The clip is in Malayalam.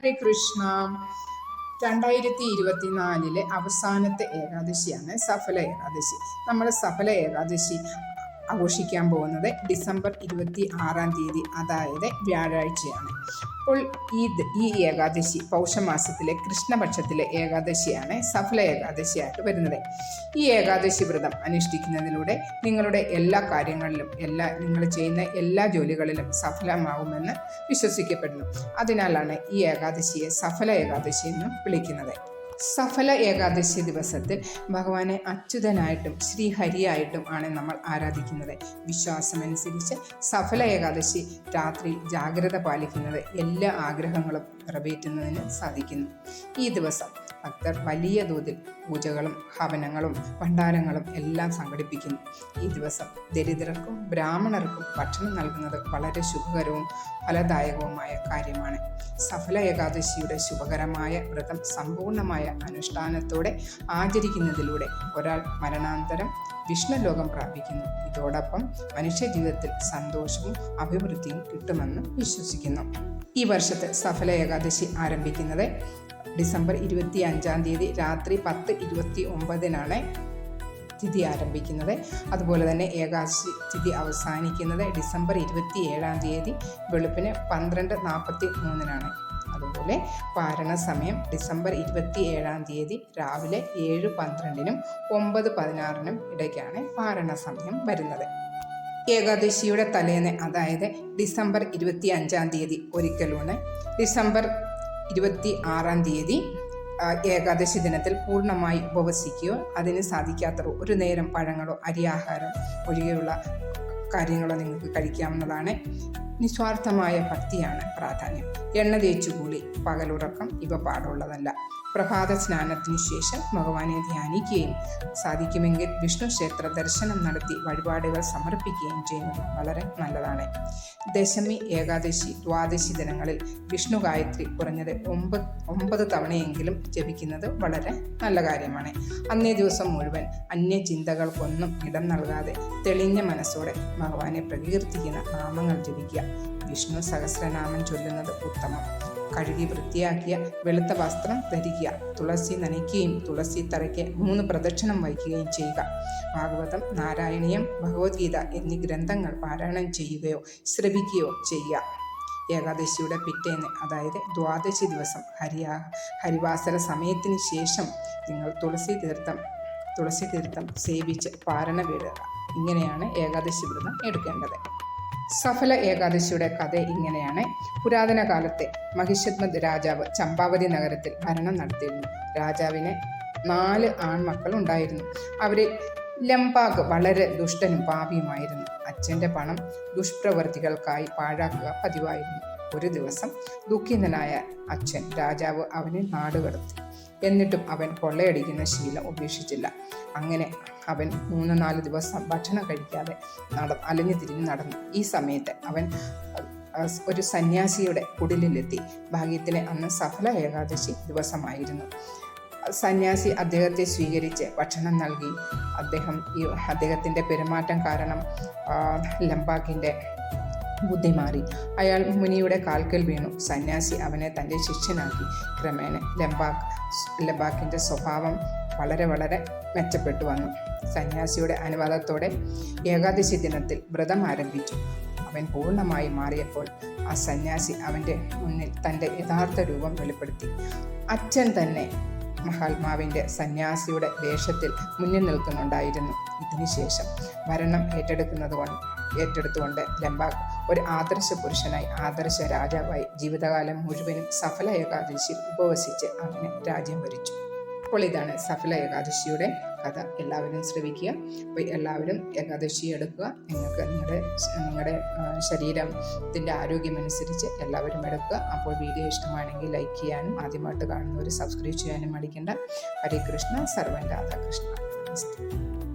ഹരേ കൃഷ്ണ. രണ്ടായിരത്തി ഇരുപത്തിനാലിലെ അവസാനത്തെ ഏകാദശിയാണ് സഫല ഏകാദശി. നമ്മൾ സഫല ഏകാദശി. ആഘോഷിക്കാൻ പോകുന്നത് ഡിസംബർ ഇരുപത്തി ആറാം തീയതി അതായത് വ്യാഴാഴ്ചയാണ്. അപ്പോൾ ഈദ് ഈ ഏകാദശി പൗഷമാസത്തിലെ കൃഷ്ണപക്ഷത്തിലെ ഏകാദശിയാണ് സഫല ഏകാദശിയായിട്ട് വരുന്നത്. ഈ ഏകാദശി വ്രതം അനുഷ്ഠിക്കുന്നതിലൂടെ നിങ്ങളുടെ എല്ലാ കാര്യങ്ങളിലും എല്ലാ നിങ്ങൾ ചെയ്യുന്ന എല്ലാ ജോലികളിലും സഫലമാകുമെന്ന് വിശ്വസിക്കപ്പെടുന്നു. അതിനാലാണ് ഈ ഏകാദശിയെ സഫല ഏകാദശി എന്ന് വിളിക്കുന്നത്. സഫല ഏകാദശി ദിവസത്തിൽ ഭഗവാനെ അച്യുതനായിട്ടും ശ്രീഹരിയായിട്ടും ആണ് നമ്മൾ ആരാധിക്കുന്നത്. വിശ്വാസമനുസരിച്ച് സഫല ഏകാദശി രാത്രി ജാഗ്രത പാലിക്കുന്നത് എല്ലാ ആഗ്രഹങ്ങളും നിറവേറ്റുന്നതിന് സാധിക്കുന്നു. ഈ ദിവസം ഭക്തർ വലിയ തോതിൽ പൂജകളും ഹവനങ്ങളും ഭണ്ഡാരങ്ങളും എല്ലാം സംഘടിപ്പിക്കുന്നു. ഈ ദിവസം ദരിദ്രർക്കും ബ്രാഹ്മണർക്കും ഭക്ഷണം നൽകുന്നത് വളരെ ശുഭകരവും ഫലദായകവുമായ കാര്യമാണ്. സഫല ഏകാദശിയുടെ ശുഭകരമായ വ്രതം സമ്പൂർണമായ അനുഷ്ഠാനത്തോടെ ആചരിക്കുന്നതിലൂടെ ഒരാൾ മരണാന്തരം വിഷ്ണുലോകം പ്രാപിക്കുന്നു. ഇതോടൊപ്പം മനുഷ്യജീവിതത്തിൽ സന്തോഷവും അഭിവൃദ്ധിയും കിട്ടുമെന്ന് വിശ്വസിക്കുന്നു. ഈ വർഷത്തെ സഫല ഏകാദശി ആരംഭിക്കുന്നത് ഡിസംബർ ഇരുപത്തി അഞ്ചാം തീയതി രാത്രി പത്ത് ഇരുപത്തി ഒമ്പതിനാണ് തിഥി ആരംഭിക്കുന്നത്. അതുപോലെ തന്നെ ഏകാദശി തിഥി അവസാനിക്കുന്നത് ഡിസംബർ ഇരുപത്തി ഏഴാം തീയതി വെളുപ്പിന് പന്ത്രണ്ട് നാൽപ്പത്തി മൂന്നിനാണ്. അതുപോലെ പാരണ സമയം ഡിസംബർ ഇരുപത്തി ഏഴാം തീയതി രാവിലെ ഏഴ് പന്ത്രണ്ടിനും ഒമ്പത് പതിനാറിനും ഇടയ്ക്കാണ് പാരണ സമയം വരുന്നത്. ഏകാദശിയുടെ തലേന്ന് അതായത് ഡിസംബർ ഇരുപത്തി അഞ്ചാം തീയതി ഒരിക്കലൂണ് ഡിസംബർ ഇരുപത്തി ആറാം തീയതി ഏകാദശി ദിനത്തിൽ പൂർണമായി ഉപവസിക്കുകയോ അതിന് സാധിക്കാത്തവർ ഒരു നേരം പഴങ്ങളോ അരിയാഹാരം ഒഴികെയുള്ള കാര്യങ്ങളോ നിങ്ങൾക്ക് കഴിക്കാവുന്നതാണ്. നിസ്വാർത്ഥമായ ഭക്തിയാണ് പ്രാധാന്യം. എണ്ണ തേച്ചുകൂളി പകലുറക്കം ഇവ പാടുള്ളതല്ല. പ്രഭാത സ്നാനത്തിനു ശേഷം ഭഗവാനെ ധ്യാനിക്കുകയും സാധിക്കുമെങ്കിൽ വിഷ്ണു ക്ഷേത്ര ദർശനം നടത്തി വഴിപാടുകൾ സമർപ്പിക്കുകയും ചെയ്യുന്നത് വളരെ നല്ലതാണ്. ദശമി ഏകാദശി ദ്വാദശി ദിനങ്ങളിൽ വിഷ്ണു ഗായത്രി കുറഞ്ഞത് ഒമ്പത് ഒമ്പത് തവണയെങ്കിലും ജപിക്കുന്നത് വളരെ നല്ല കാര്യമാണ്. അന്നേ ദിവസം മുഴുവൻ അന്യ ചിന്തകൾക്കൊന്നും ഇടം നൽകാതെ തെളിഞ്ഞ മനസ്സോടെ ഭഗവാനെ പ്രകീർത്തിക്കുന്ന നാമങ്ങൾ ജപിക്കുക. വിഷ്ണു സഹസ്രനാമം ചൊല്ലുന്നത് ഉത്തമം. കഴുകി വൃത്തിയാക്കിയ വെളുത്ത വസ്ത്രം ധരിക്കുക തുളസി നനയ്ക്കുകയും തുളസി തറയ്ക്ക് മൂന്ന് പ്രദക്ഷിണം വഹിക്കുകയും ചെയ്യുക. ഭാഗവതം നാരായണീയം ഭഗവത്ഗീത എന്നീ ഗ്രന്ഥങ്ങൾ പാരായണം ചെയ്യുകയോ ശ്രവിക്കുകയോ ചെയ്യുക. ഏകാദശിയുടെ പിറ്റേന്ന് അതായത് ദ്വാദശി ദിവസം ഹരിയാ ഹരിവാസര സമയത്തിന് ശേഷം നിങ്ങൾ തുളസി തീർത്ഥം തുളസി തീർത്ഥം സേവിച്ച് പാരണ വീഴുക ഇങ്ങനെയാണ് ഏകാദശി വ്രതം എടുക്കേണ്ടത്. സഫല ഏകാദശിയുടെ കഥ ഇങ്ങനെയാണ്. പുരാതന കാലത്തെ മഹിഷത്മത് രാജാവ് ചമ്പാവതി നഗരത്തിൽ ഭരണം നടത്തിയിരുന്നു. രാജാവിന് നാല് ആൺമക്കൾ ഉണ്ടായിരുന്നു. അവരിൽ ലംബാഗ് വളരെ ദുഷ്ടനും പാപിയുമായിരുന്നു. അച്ഛന്റെ പണം ദുഷ്പ്രവൃത്തികൾക്കായി പാഴാക്കുക പതിവായിരുന്നു. ഒരു ദിവസം ദുഃഖിതനായ അച്ഛൻ രാജാവ് അവനെ നാടുകടത്തി എന്നിട്ടും അവൻ കൊള്ളയടിക്കുന്ന ശീലം ഉപേക്ഷിച്ചില്ല. അങ്ങനെ അവൻ മൂന്ന് നാല് ദിവസം ഭക്ഷണം കഴിക്കാതെ നട അലഞ്ഞു തിരിഞ്ഞ് നടന്നു. ഈ സമയത്ത് അവൻ ഒരു സന്യാസിയുടെ കുടിലിലെത്തി. ഭാഗ്യത്തിന് അന്ന് സഫല ഏകാദശി ദിവസമായിരുന്നു. സന്യാസി അദ്ദേഹത്തെ സ്വീകരിച്ച് ഭക്ഷണം നൽകി. അദ്ദേഹം ഈ അദ്ദേഹത്തിന്റെ പെരുമാറ്റം കാരണം ലംബാക്കിന്റെ ബുദ്ധി മാറി. അയാൾ മുനിയുടെ കാൽക്കൽ വീണു. സന്യാസി അവനെ തന്റെ ശിഷ്യനാക്കി. ക്രമേണ ലംബാക്ക് ലംബാക്കിന്റെ സ്വഭാവം വളരെ വളരെ മെച്ചപ്പെട്ടു വന്നു. സന്യാസിയുടെ അനുവാദത്തോടെ ഏകാദശി ദിനത്തിൽ വ്രതം ആരംഭിച്ചു. അവൻ പൂർണമായി മാറിയപ്പോൾ ആ സന്യാസി അവന്റെ മുന്നിൽ തന്റെ യഥാർത്ഥ രൂപം വെളിപ്പെടുത്തി. അച്ഛൻ തന്നെ മഹാത്മാവിന്റെ സന്യാസിയുടെ വേഷത്തിൽ മുന്നിൽ നിൽക്കുന്നുണ്ടായിരുന്നു. ഇതിനുശേഷം മരണം ഏറ്റെടുക്കുന്നത് കൊണ്ട് ഏറ്റെടുത്തുകൊണ്ട് ലംബ ഒരു ആദർശ പുരുഷനായി ആദർശ രാജാവായി ജീവിതകാലം മുഴുവനും സഫല ഏകാദശി ഉപവസിച്ച് അങ്ങനെ രാജ്യം ഭരിച്ചു. അപ്പോൾ ഇതാണ് സഫല ഏകാദശിയുടെ കഥ. എല്ലാവരും ശ്രമിക്കുക. അപ്പോൾ എല്ലാവരും ഏകാദശി എടുക്കുക. നിങ്ങൾക്ക് നിങ്ങളുടെ നിങ്ങളുടെ ശരീരത്തിന്റെ ആരോഗ്യമനുസരിച്ച് എല്ലാവരും എടുക്കുക. അപ്പോൾ വീഡിയോ ഇഷ്ടമാണെങ്കിൽ ലൈക്ക് ചെയ്യാനും ആദ്യമായിട്ട് കാണുന്നവർ സബ്സ്ക്രൈബ് ചെയ്യാനും മടിക്കേണ്ട. ഹരേ കൃഷ്ണ സർവൻ രാധാകൃഷ്ണ. നമസ്തേ.